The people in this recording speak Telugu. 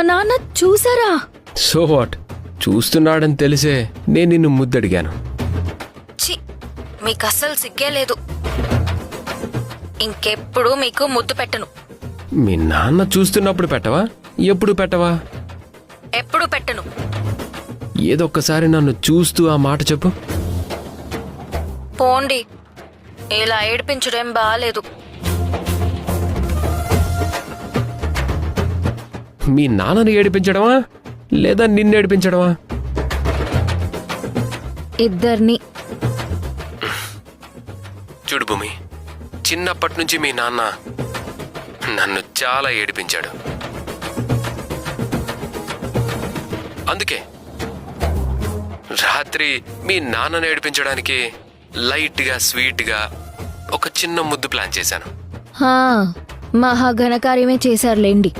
మా నాన్న చూసారా? So what? చూస్తున్నాడని తెలిసే నేను నిన్ను ముద్దడిగాను. చి మీకు అస్సలు సిగ్గే లేదు. ఇంకెప్పుడు మీకు ముద్దు పెట్టను. మీ నాన్న చూస్తున్నప్పుడు పెట్టవా? ఎప్పుడు పెట్టవా? ఎప్పుడు పెట్టను. ఏదొక్కసారి నన్ను చూస్తూ ఆ మాట చెప్పు. పోండి. ఇలా ఏడిపించడం బాలేదు. మీ నాన్నని ఏడిపించడమా? లేదా నిన్ను ఏడిపించడమా? ఇద్దరిని. చూడు భూమి చిన్నప్పటి నుంచి మీ నాన్న నన్ను చాలా ఏడిపించాడు. అందుకే రాత్రి మీ నాన్నను ఏడిపించడానికి లైట్గా స్వీట్గా ఒక చిన్న ముద్దు ప్లాన్ చేశాను. హా, మహా ఘనకార్యమే చేశారులేండి.